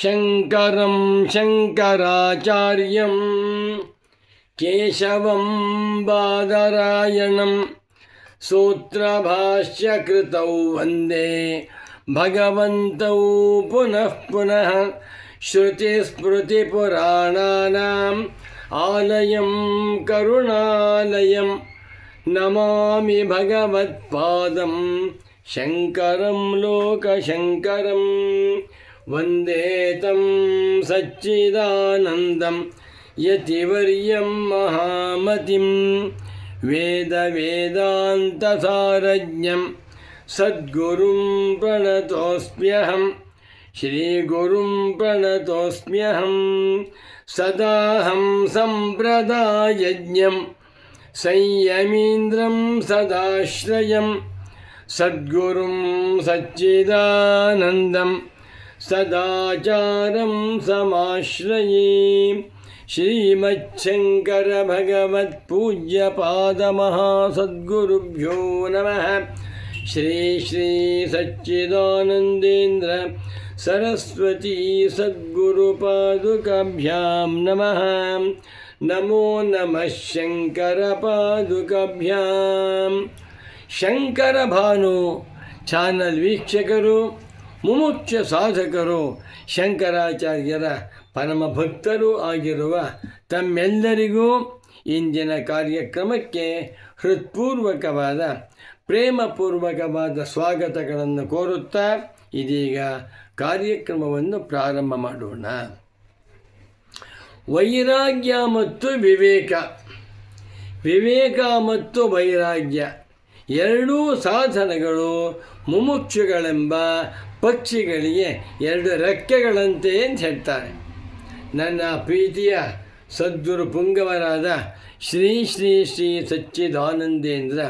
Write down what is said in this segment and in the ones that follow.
शङ्करं शङ्कराचार्यं केशवं बादरायणं सूत्रभाष्यकृतौ वन्दे भगवन्तौ पुनः पुनः श्रुतिस्मृतिपुराणानाम् आलयं करुणालयं नमामि भगवत्पादं शङ्करं लोकशङ्करं वन्दे तं सच्चिदानन्दं यतिवर्यं महामतिं वेदवेदान्तसारज्ञं सद्गुरुं प्रणतोऽस्म्यहं श्रीगुरुं प्रणतोऽस्म्यहं सदाहं सम्प्रदायज्ञं संयमीन्द्रं सदाश्रयं सद्गुरुं सच्चिदानन्दं सदाचारं समाश्रये श्रीमच्छङ्करभगवत्पूज्यपादमहासद्गुरुभ्यो नमः श्री श्री सच्चिदानन्देन्द्र सरस्वती सद्गुरुपादुकाभ्यां नमः नमो नमः शङ्करपादुकाभ्यां ಶಂಕರಭಾನು ಚಾನಲ್ ವೀಕ್ಷಕರು ಮುಮುಕ್ಷ ಸಾಧಕರು ಶಂಕರಾಚಾರ್ಯರ ಪರಮ ಭಕ್ತರೂ ಆಗಿರುವ ತಮ್ಮೆಲ್ಲರಿಗೂ ಇಂದಿನ ಕಾರ್ಯಕ್ರಮಕ್ಕೆ ಹೃತ್ಪೂರ್ವಕವಾದ, ಪ್ರೇಮಪೂರ್ವಕವಾದ ಸ್ವಾಗತಗಳನ್ನು ಕೋರುತ್ತಾ ಇದೀಗ ಕಾರ್ಯಕ್ರಮವನ್ನು ಪ್ರಾರಂಭ ಮಾಡೋಣ. ವೈರಾಗ್ಯ ಮತ್ತು ವಿವೇಕ. ವಿವೇಕ ಮತ್ತು ವೈರಾಗ್ಯ. ಎರಡೂ ಸಾಧನಗಳು ಮುಮುಕ್ಷುಗಳೆಂಬ ಪಕ್ಷಿಗಳಿಗೆ ಎರಡು ರೆಕ್ಕೆಗಳಂತೆ ಅಂತ ಹೇಳ್ತಾರೆ. ನನ್ನ ಪ್ರೀತಿಯ ಸದ್ಗುರು ಪುಂಗವರಾದ ಶ್ರೀ ಶ್ರೀ ಶ್ರೀ ಸಚ್ಚಿದಾನಂದೇಂದ್ರ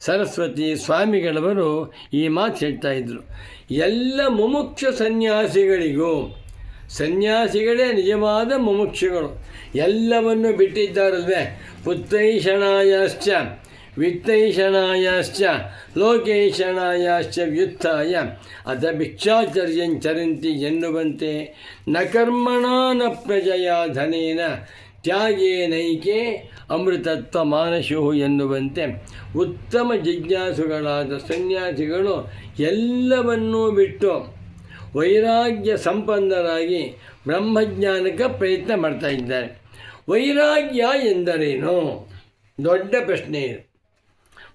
ಸರಸ್ವತಿ ಸ್ವಾಮಿಗಳವರು ಈ ಮಾತು ಹೇಳ್ತಾ ಇದ್ದರು ಎಲ್ಲ ಮುಮುಕ್ಷ ಸನ್ಯಾಸಿಗಳಿಗೂ, ಸನ್ಯಾಸಿಗಳೇ ನಿಜವಾದ ಮುಮುಕ್ಷುಗಳು, ಎಲ್ಲವನ್ನು ಬಿಟ್ಟಿದ್ದಾರಲ್ವೇ? ಪುತ್ರೈಷಣಾಯಶ್ಚ ವಿತ್ತೈಷಣಾಯಶ್ಚ ಲೋಕೇಶಣಾಯಶ್ಚ ವ್ಯುತ್ಥಾಯ. ಅಥ ಭಿಕ್ಷಾಚರ್ಯಂಚರಂತಿ ಎನ್ನುವಂತೆ ನ ಕರ್ಮಣ ನ ಪ್ರಜಯ ಧನೇನ ತ್ಯಾಗೇನೈಕೆ ಅಮೃತತ್ವ ಮಾನಶು ಎನ್ನುವಂತೆ. ಉತ್ತಮ ಜಿಜ್ಞಾಸುಗಳಾದ ಸನ್ಯಾಸಿಗಳು ಎಲ್ಲವನ್ನೂ ಬಿಟ್ಟು ವೈರಾಗ್ಯ ಸಂಪನ್ನರಾಗಿ ಬ್ರಹ್ಮಜ್ಞಾನಕ್ಕೆ ಪ್ರಯತ್ನ ಮಾಡ್ತಾ ಇದ್ದಾರೆ. ವೈರಾಗ್ಯ ಎಂದರೇನು? ದೊಡ್ಡ ಪ್ರಶ್ನೆ ಇದು.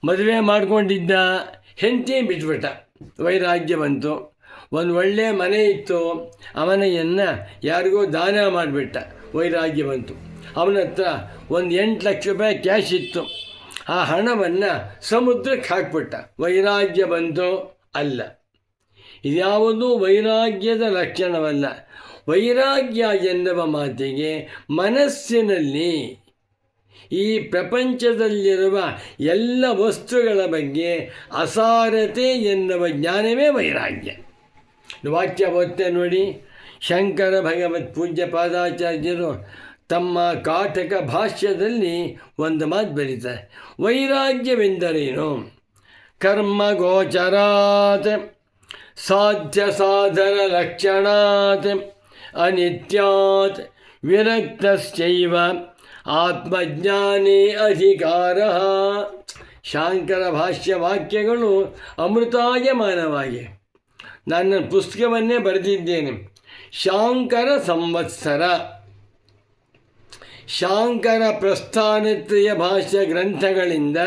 ಮದುವೆ ಮಾಡಿಕೊಂಡಿದ್ದ ಹೆಂಡತಿ ಬಿಟ್ಬಿಟ್ಟ. ವೈರಾಗ್ಯ ಬಂತು. ಒಂದು ಒಳ್ಳೆಯ ಮನೆ ಇತ್ತು. ಅವನೆಯನ್ನು ಯಾರಿಗೋ ದಾನ ಮಾಡಿಬಿಟ್ಟ. ವೈರಾಗ್ಯ ಬಂತು. ಅವನ ಹತ್ರ ಒಂದು ಎಂಟು ಲಕ್ಷ ರೂಪಾಯಿ ಕ್ಯಾಶ್ ಇತ್ತು. ಆ ಹಣವನ್ನು ಸಮುದ್ರಕ್ಕೆ ಹಾಕ್ಬಿಟ್ಟ. ವೈರಾಗ್ಯ ಬಂತು ಅಲ್ಲ. ಇದ್ಯಾವುದು ವೈರಾಗ್ಯದ ಲಕ್ಷಣವಲ್ಲ. ವೈರಾಗ್ಯ ಎನ್ನುವ ಮಾತಿಗೆ ಮನಸ್ಸಿನಲ್ಲಿ ಈ ಪ್ರಪಂಚದಲ್ಲಿರುವ ಎಲ್ಲ ವಸ್ತುಗಳ ಬಗ್ಗೆ ಅಸಾರತೆ ಎನ್ನುವ ಜ್ಞಾನವೇ ವೈರಾಗ್ಯ. ವಾಕ್ಯ ಓದ್ತೆ ನೋಡಿ. ಶಂಕರ ಭಗವತ್ ಪೂಜ್ಯ ಪಾದಾಚಾರ್ಯರು ತಮ್ಮ ಕಾಟಕ ಭಾಷ್ಯದಲ್ಲಿ ಒಂದು ಮಾತು ಬರೀತಾರೆ. ವೈರಾಗ್ಯವೆಂದರೇನು? ಕರ್ಮ ಗೋಚರಾತ್, ಸಾಧ್ಯ ಸಾಧನ ಲಕ್ಷಣಾತ್, ಅನಿತ್ಯಾತ್, ವಿರಕ್ತಶ್ಚೈವ ಆತ್ಮಜ್ಞಾನೇ ಅಧಿಕಾರ. ಶಾಂಕರ ಭಾಷ್ಯ ವಾಕ್ಯಗಳು ಅಮೃತಾಯಮಾನವಾಗಿ ನನ್ನ ಪುಸ್ತಕವನ್ನೇ ಬರೆದಿದ್ದೇನೆ. ಶಾಂಕರ ಸಂವತ್ಸರ. ಶಾಂಕರ ಪ್ರಸ್ಥಾನತೆಯ ಭಾಷ್ಯ ಗ್ರಂಥಗಳಿಂದ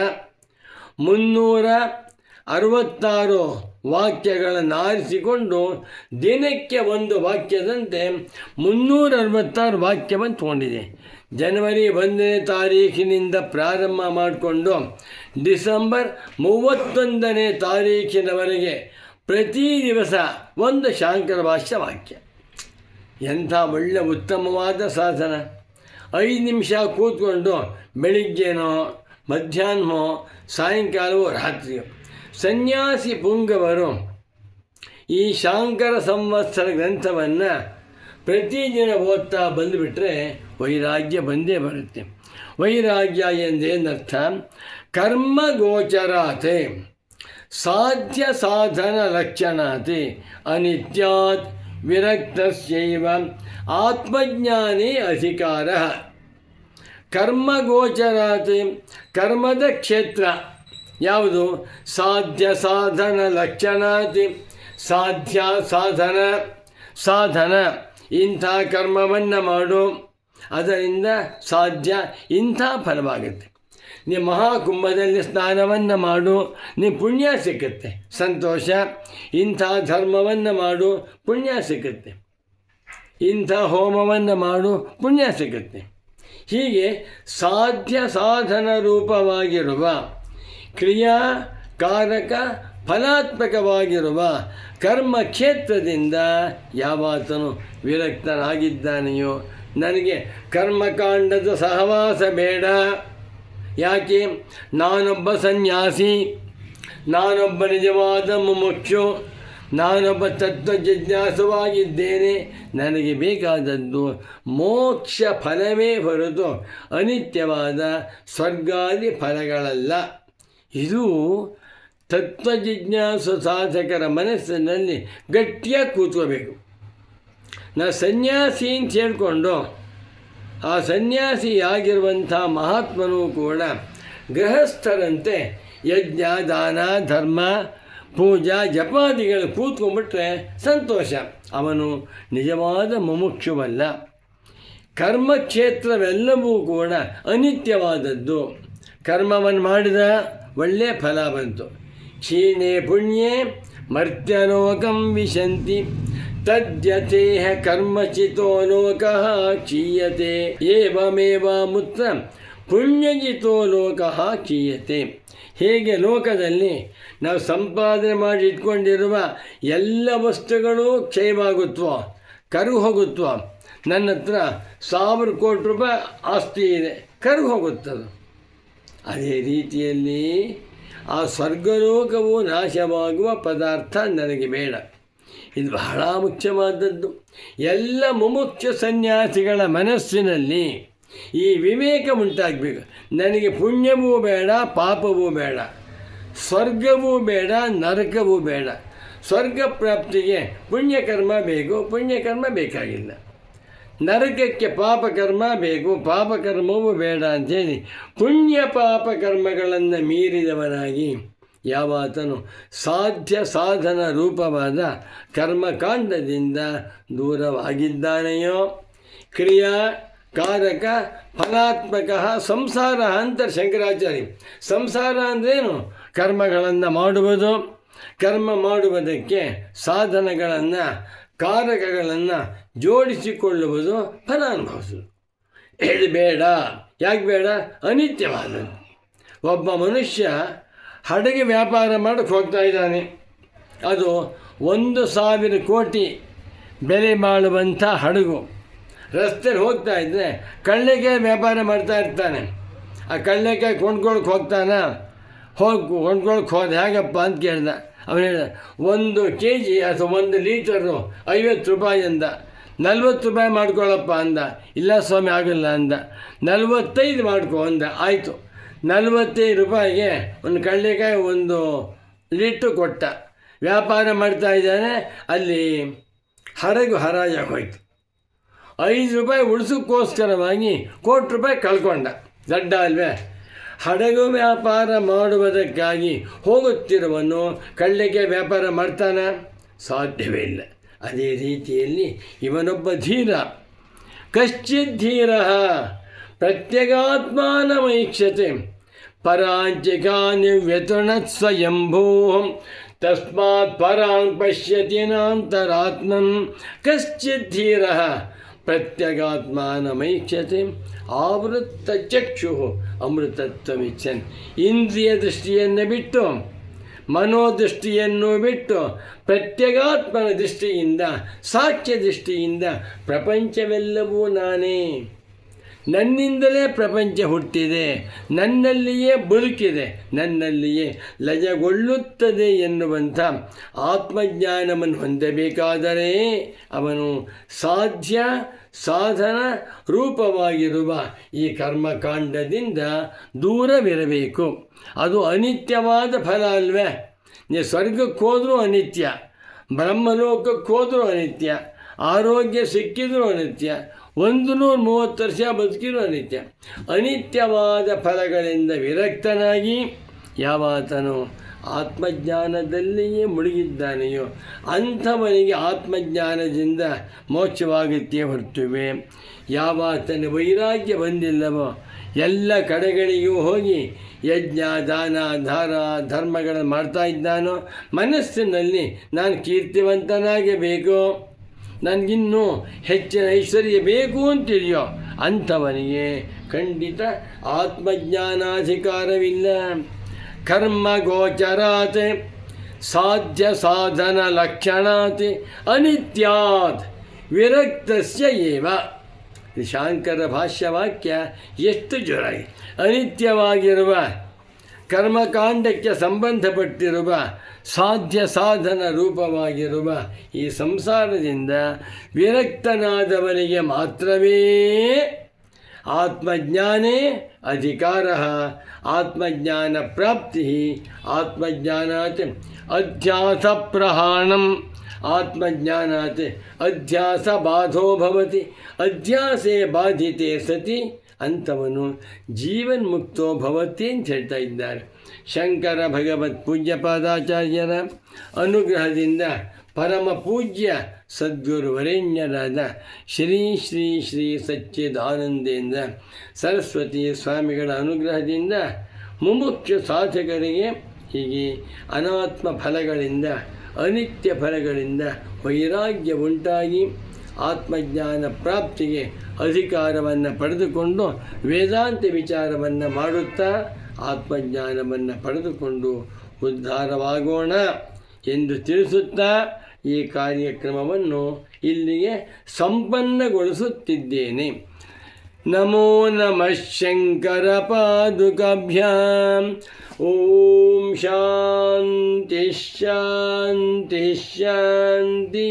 ಮುನ್ನೂರ ಅರವತ್ತಾರು ವಾಕ್ಯಗಳನ್ನು ಆರಿಸಿಕೊಂಡು ದಿನಕ್ಕೆ ಒಂದು ವಾಕ್ಯದಂತೆ ಮುನ್ನೂರ ಅರವತ್ತಾರು ವಾಕ್ಯವನ್ನು ತೊಗೊಂಡಿದೆ. ಜನವರಿ ಒಂದನೇ ತಾರೀಖಿನಿಂದ ಪ್ರಾರಂಭ ಮಾಡಿಕೊಂಡು ಡಿಸೆಂಬರ್ ಮೂವತ್ತೊಂದನೇ ತಾರೀಖಿನವರೆಗೆ ಪ್ರತಿ ದಿವಸ ಒಂದು ಶಾಂಕರ ಭಾಷ್ಯ ವಾಕ್ಯ. ಎಂಥ ಒಳ್ಳೆ ಉತ್ತಮವಾದ ಸಾಧನ. ಐದು ನಿಮಿಷ ಕೂತ್ಕೊಂಡು ಬೆಳಿಗ್ಗೆನೋ ಮಧ್ಯಾಹ್ನವೋ ಸಾಯಂಕಾಲವೋ, ರಾತ್ರಿಯೋ. ಸನ್ಯಾಸಿ ಪುಂಗವರು ಈ ಶಾಂಕರ ಸಂವತ್ಸರ ಗ್ರಂಥವನ್ನು ಪ್ರತಿದಿನ ಓದ್ತಾ ಬಂದುಬಿಟ್ರೆ ವೈರಾಗ್ಯ ಬಂದೇ ಬರುತ್ತೆ. ವೈರಾಗ್ಯ ಎಂದೇನರ್ಥ ಕರ್ಮ ಗೋಚರಾತೆ ಸಾಧ್ಯ ಸಾಧನ ಲಕ್ಷಣಾತೆ, ಅನಿತ್ಯಾತ್ ವಿರಕ್ತಸ್ಯೈವ, ಆತ್ಮಜ್ಞಾನೇ ಅಧಿಕಾರ. ಕರ್ಮಗೋಚರಾತ್, ಕರ್ಮದ ಕ್ಷೇತ್ರ ಯಾವುದು? ಸಾಧ್ಯ ಸಾಧನ ಲಕ್ಷಣಾತಿ, ಸಾಧ್ಯ ಸಾಧನ ಸಾಧನ. ಇಂಥ ಕರ್ಮವನ್ನು ಮಾಡು ಅದರಿಂದ ಸಾಧ್ಯ ಇಂಥ ಫಲವಾಗುತ್ತೆ. ನೀ ಮಹಾಕುಂಭದಲ್ಲಿ ಸ್ನಾನವನ್ನು ಮಾಡು, ನೀ ಪುಣ್ಯ ಸಿಕ್ಕುತ್ತೆ ಸಂತೋಷ. ಇಂಥ ಧರ್ಮವನ್ನು ಮಾಡು, ಪುಣ್ಯ ಸಿಕ್ಕುತ್ತೆ ಇಂಥ ಹೋಮವನ್ನು ಮಾಡು, ಪುಣ್ಯ ಸಿಗುತ್ತೆ. ಹೀಗೆ ಸಾಧ್ಯ ಸಾಧನ ರೂಪವಾಗಿರುವ ಕ್ರಿಯಾ ಕಾರಕ ಫಲಾತ್ಮಕವಾಗಿರುವ ಕರ್ಮ ಕ್ಷೇತ್ರದಿಂದ ಯಾವಾತನು ವಿರಕ್ತನಾಗಿದ್ದಾನೆಯೋ, ನನಗೆ ಕರ್ಮಕಾಂಡದ ಸಹವಾಸ ಬೇಡ. ಯಾಕೆ? ನಾನೊಬ್ಬ ಸನ್ಯಾಸಿ, ನಾನೊಬ್ಬ ನಿಜವಾದ ಮುಮುಕ್ಷು, ನಾನೊಬ್ಬ ತತ್ವ ಜಿಜ್ಞಾಸವಾಗಿದ್ದೇನೆ ನನಗೆ ಬೇಕಾದದ್ದು ಮೋಕ್ಷ ಫಲವೇ ಹೊರತು ಅನಿತ್ಯವಾದ ಸ್ವರ್ಗಾದಿ ಫಲಗಳಲ್ಲ. ಇದು ತತ್ವ ಜಿಜ್ಞಾಸು ಸಾಧಕರ ಮನಸ್ಸಿನಲ್ಲಿ ಗಟ್ಟಿಯಾಗಿ ಕೂತ್ಕೋಬೇಕು. ನಾ ಸನ್ಯಾಸಿ ಅಂತ ಹೇಳ್ಕೊಂಡು, ಆ ಸನ್ಯಾಸಿಯಾಗಿರುವಂಥ ಮಹಾತ್ಮನೂ ಕೂಡ ಗೃಹಸ್ಥರಂತೆ ಯಜ್ಞ, ದಾನ, ಧರ್ಮ, ಪೂಜಾ, ಜಪಾದಿಗಳು ಕೂತ್ಕೊಂಡ್ಬಿಟ್ರೆ ಸಂತೋಷ. ಅವನು ನಿಜವಾದ ಮುಮುಕ್ಷುವಲ್ಲ. ಕರ್ಮಕ್ಷೇತ್ರವೆಲ್ಲವೂ ಕೂಡ ಅನಿತ್ಯವಾದದ್ದು. ಕರ್ಮವನ್ನು ಮಾಡಿದ ಒಳ್ಳೆಯ ಫಲ ಬಂತು. ಕ್ಷೀಣೆ ಪುಣ್ಯೆ ಮರ್ತ್ಯಲೋಕಂ ವಿಶಂತಿ. ತದ್ಯತೇಹ ಕರ್ಮಚಿತೋ ಲೋಕ ಕ್ಷೀಯತೆ ಏವಮೇವ ಮುತ್ರ ಪುಣ್ಯಜಿತೋ ಲೋಕ ಕ್ಷೀಯತೆ ಹೇಗೆ ಲೋಕದಲ್ಲಿ ನಾವು ಸಂಪಾದನೆ ಮಾಡಿ ಇಟ್ಕೊಂಡಿರುವ ಎಲ್ಲ ವಸ್ತುಗಳು ಕ್ಷಯವಾಗುತ್ತೋ ಕರು ಹೋಗುತ್ತೋ ನನ್ನ ಹತ್ರ ಸಾವಿರ ಕೋಟಿ ರೂಪಾಯಿ ಆಸ್ತಿ ಇದೆ ಕರು ಹೋಗುತ್ತದು ಅದೇ ರೀತಿಯಲ್ಲಿ ಆ ಸ್ವರ್ಗಲೋಕವು ನಾಶವಾಗುವ ಪದಾರ್ಥ ನನಗೆ ಬೇಡ. ಇದು ಬಹಳ ಮುಖ್ಯವಾದದ್ದು. ಎಲ್ಲ ಮುಮುಕ್ಷ ಸನ್ಯಾಸಿಗಳ ಮನಸ್ಸಿನಲ್ಲಿ ಈ ವಿವೇಕ ಉಂಟಾಗಬೇಕು. ನನಗೆ ಪುಣ್ಯವೂ ಬೇಡ, ಪಾಪವೂ ಬೇಡ. ಸ್ವರ್ಗವೂ ಬೇಡ, ನರಕವೂ ಬೇಡ. ಸ್ವರ್ಗ ಪ್ರಾಪ್ತಿಗೆ ಪುಣ್ಯಕರ್ಮ ಬೇಕು, ಪುಣ್ಯಕರ್ಮ ಬೇಕಾಗಿಲ್ಲ. ನರಕಕ್ಕೆ ಪಾಪಕರ್ಮ ಬೇಕು, ಪಾಪಕರ್ಮವೂ ಬೇಡ ಅಂತೇಳಿ ಪುಣ್ಯ ಪಾಪಕರ್ಮಗಳನ್ನು ಮೀರಿದವನಾಗಿ ಯಾವಾತನು ಸಾಧ್ಯ ಸಾಧನ ರೂಪವಾದ ಕರ್ಮಕಾಂಡದಿಂದ ದೂರವಾಗಿದ್ದಾನೆಯೋ? ಕ್ರಿಯಾ ಕಾರಕ ಫಲಾತ್ಮಕ ಸಂಸಾರ ಅಂತ ಶಂಕರಾಚಾರ್ಯ. ಸಂಸಾರ ಅಂದ್ರೇನು? ಕರ್ಮಗಳನ್ನು ಮಾಡುವುದು. ಕರ್ಮ ಮಾಡುವುದಕ್ಕೆ ಸಾಧನಗಳನ್ನು, ಕಾರಕಗಳನ್ನು ಜೋಡಿಸಿಕೊಳ್ಳುವುದು ಫಲಾನುಭವಿಸುವುದು. ಇದು ಬೇಡ, ಯಾಕೆ ಬೇಡ? ಅನಿತ್ಯವಾದ ಒಬ್ಬ ಮನುಷ್ಯ ಹಡಗೆ ವ್ಯಾಪಾರ ಮಾಡಕ್ಕೆ ಹೋಗ್ತಾ ಇದ್ದಾನೆ. ಅದು ಒಂದು ಸಾವಿರ ಕೋಟಿ ಬೆಲೆ ಮಾಡುವಂಥ ಹಡಗು. ರಸ್ತೆಯಲ್ಲಿ ಹೋಗ್ತಾ ಇದ್ದರೆ ಕಳ್ಳೆಕಾಯಿ ವ್ಯಾಪಾರ ಮಾಡ್ತಾ ಇರ್ತಾನೆ. ಆ ಕಳ್ಳೆಕಾಯಿ ಕೊಂಡ್ಕೊಳಕ್ಕೆ ಹೋಗ್ತಾನ? ಹೋಗಿ ಕೊಂಡ್ಕೊಳಕ್ಕೆ ಹೋದ ಹೇಗಪ್ಪ ಅಂತ ಕೇಳ್ದ. ಅವನು ಹೇಳ್ದ, ಒಂದು ಕೆ ಜಿ ಅಥವಾ ಒಂದು ಲೀಟರು ಐವತ್ತು ರೂಪಾಯಿ ಅಂದ ನಲ್ವತ್ತು ರೂಪಾಯಿ ಮಾಡ್ಕೊಳ್ಳಪ್ಪ ಅಂದ. ಇಲ್ಲ ಸ್ವಾಮಿ, ಆಗಲ್ಲ ಅಂದ. ನಲ್ವತ್ತೈದು ಮಾಡ್ಕೊ ಅಂದ. ಆಯಿತು. ನಲ್ವತ್ತೈದು ರೂಪಾಯಿಗೆ ಒಂದು ಕಡಲೆಕಾಯಿ ಒಂದು ಲೀಟ್ರು ಕೊಟ್ಟ. ವ್ಯಾಪಾರ ಮಾಡ್ತಾ ಇದ್ದಾನೆ. ಅಲ್ಲಿ ಹರಗು ಹರಾಜಾಗಿ ಹೋಯ್ತು ಐದು ರೂಪಾಯಿ ಉಳಿಸೋಕ್ಕೋಸ್ಕರವಾಗಿ ಕೋಟಿ ರೂಪಾಯಿ ಕಳ್ಕೊಂಡ. ದಡ್ಡ ಅಲ್ವೇ? ಹಡಗು ವ್ಯಾಪಾರ ಮಾಡುವುದಕ್ಕಾಗಿ ಹೋಗುತ್ತಿರುವನು ಕಳ್ಳಿಗೆ ವ್ಯಾಪಾರ ಮಾಡ್ತಾನ? ಸಾಧ್ಯವೇ ಇಲ್ಲ. ಅದೇ ರೀತಿಯಲ್ಲಿ ಇವನೊಬ್ಬ ಧೀರ ಕಶ್ಚಿತ್ ಧೀರ ಪ್ರತ್ಯಗಾತ್ಮಾನಮೈಕ್ಷತೆ ಪರಾಂಚಿಕಾನಿ ವ್ಯತುಣ ಸ್ವಯಂಭೂ ತಸ್ಮಾತ್ ಪರಾಂಗ್ ಪಶ್ಯತಿ ನಾಂತರಾತ್ಮನ್ ಕಶ್ಚಿತ್ ಧೀರ ಪ್ರತ್ಯಗಾತ್ಮಾನಮೈಕ್ಷತೆ ಆವೃತ್ತ ಚಕ್ಷು ಅಮೃತತ್ವಮಿಚ್ಛನ್ ಇಂದ್ರಿಯ ದೃಷ್ಟಿಯನ್ನು ಬಿಟ್ಟು ಮನೋದೃಷ್ಟಿಯನ್ನು ಬಿಟ್ಟು ಪ್ರತ್ಯಗಾತ್ಮನ ದೃಷ್ಟಿಯಿಂದ, ಸಾಕ್ಷ್ಯ ದೃಷ್ಟಿಯಿಂದ ಪ್ರಪಂಚವೆಲ್ಲವೂ ನಾನೇ. ನನ್ನಿಂದಲೇ ಪ್ರಪಂಚ ಹುಟ್ಟಿದೆ, ನನ್ನಲ್ಲಿಯೇ ಬದುಕಿದೆ, ನನ್ನಲ್ಲಿಯೇ ಲಜಗೊಳ್ಳುತ್ತದೆ ಎನ್ನುವಂಥ ಆತ್ಮಜ್ಞಾನವನ್ನು ಹೊಂದಬೇಕಾದರೆ ಅವನು ಸಾಧ್ಯ ಸಾಧನ ರೂಪವಾಗಿರುವ ಈ ಕರ್ಮಕಾಂಡದಿಂದ ದೂರವಿರಬೇಕು. ಅದು ಅನಿತ್ಯವಾದ ಫಲ ಅಲ್ವೇ? ನೀವು ಸ್ವರ್ಗಕ್ಕೆ ಹೋದರೂ ಅನಿತ್ಯ, ಬ್ರಹ್ಮಲೋಕಕ್ಕೆ ಹೋದರೂ ಅನಿತ್ಯ, ಆರೋಗ್ಯ ಸಿಕ್ಕಿದರೂ ಅನಿತ್ಯ ಒಂದು ನೂರ ಮೂವತ್ತು ವರ್ಷ ಬದುಕಿರೋ ಅನಿತ್ಯ. ಅನಿತ್ಯವಾದ ಫಲಗಳಿಂದ ವಿರಕ್ತನಾಗಿ ಯಾವಾತನು ಆತ್ಮಜ್ಞಾನದಲ್ಲಿಯೇ ಮುಳುಗಿದ್ದಾನೆಯೋ ಅಂಥವನಿಗೆ ಆತ್ಮಜ್ಞಾನದಿಂದ ಮೋಕ್ಷವಾಗುತ್ತೇ ಹೊರತುವೆ ಯಾವಾತನ ವೈರಾಗ್ಯ ಬಂದಿಲ್ಲವೋ ಎಲ್ಲ ಕಡೆಗಳಿಗೂ ಹೋಗಿ ಯಜ್ಞ, ದಾನ, ಧಾರ, ಧರ್ಮಗಳನ್ನು ಮಾಡ್ತಾ ಇದ್ದಾನೋ ಮನಸ್ಸಿನಲ್ಲಿ ನಾನು ಕೀರ್ತಿವಂತನಾಗಬೇಕು. ನನಗಿನ್ನೂ ಹೆಚ್ಚಿನ ಐಶ್ವರ್ಯ ಬೇಕು ಅಂತಿದೆಯೋ ಅಂಥವನಿಗೆ ಖಂಡಿತ ಆತ್ಮಜ್ಞಾನಾಧಿಕಾರವಿಲ್ಲ. ಕರ್ಮ ಗೋಚರಾತ್ ಸಾಧ್ಯ ಸಾಧನ ಲಕ್ಷಣಾತ್ ಅನಿತ್ಯಾತ್, ವಿರಕ್ತಸ್ಯ ಏವ. ಶಂಕರ ಶಾಂಕರ ಭಾಷ್ಯವಾಕ್ಯ. ಎಷ್ಟು ಜೊರಾಗಿ ಅನಿತ್ಯವಾಗಿರುವ ಕರ್ಮಕಾಂಡಕ್ಕೆ ಸಂಬಂಧಪಟ್ಟಿರುವ ಸಾಧ್ಯ ಸಾಧನ ರೂಪವಾಗಿರುವ ಈ ಸಂಸಾರದಿಂದ ವಿರಕ್ತನಾದವನಿಗೆ ಮಾತ್ರವೇ ಆತ್ಮಜ್ಞಾನೇ ಅಧಿಕಾರ ಆತ್ಮಜ್ಞಾನ ಪ್ರಾಪ್ತಿ ಆತ್ಮಜ್ಞಾನಾತ್ ಅಧ್ಯಾಸ ಪ್ರಹಾಣಂ ಆತ್ಮಜ್ಞಾನಾತ್ ಅಧ್ಯಾಸ ಬಾಧೋ ಭವತಿ ಅಧ್ಯಾಸೆ ಬಾಧಿತೆ ಸತಿ ಅಂಥವನು ಜೀವನ್ಮುಕ್ತೋ ಭವತಿ ಅಂತ ಹೇಳ್ತಾ ಇದ್ದಾರೆ। ಶಂಕರ ಭಗವತ್ ಪೂಜ್ಯ ಪಾದಾಚಾರ್ಯರ ಅನುಗ್ರಹದಿಂದ ಪರಮ ಪೂಜ್ಯ ಸದ್ಗುರು ವರೇಣ್ಯರಾದ ಶ್ರೀ ಶ್ರೀ ಶ್ರೀ ಸಚ್ಚಿದಾನಂದೇಂದ್ರ ಸರಸ್ವತಿ ಸ್ವಾಮಿಗಳ ಅನುಗ್ರಹದಿಂದ ಮುಮುಕ್ಷ ಸಾಧಕರಿಗೆ ಹೀಗೆ ಅನಾತ್ಮ ಫಲಗಳಿಂದ, ಅನಿತ್ಯ ಫಲಗಳಿಂದ ವೈರಾಗ್ಯ ಉಂಟಾಗಿ ಆತ್ಮಜ್ಞಾನ ಪ್ರಾಪ್ತಿಗೆ ಅಧಿಕಾರವನ್ನು ಪಡೆದುಕೊಂಡು ವೇದಾಂತ ವಿಚಾರವನ್ನು ಮಾಡುತ್ತಾ ಆತ್ಮಜ್ಞಾನವನ್ನು ಪಡೆದುಕೊಂಡು ಉದ್ಧಾರವಾಗೋಣ ಎಂದು ತಿಳಿಸುತ್ತಾ ಈ ಕಾರ್ಯಕ್ರಮವನ್ನು ಇಲ್ಲಿಗೆ ಸಂಪನ್ನಗೊಳಿಸುತ್ತಿದ್ದೇನೆ. ನಮೋ ನಮಃ ಶಂಕರ ಪಾದುಕಭ್ಯಾಂ ಓಂ ಶಾಂತಿ ಶಾಂತಿ ಶಾಂತಿ.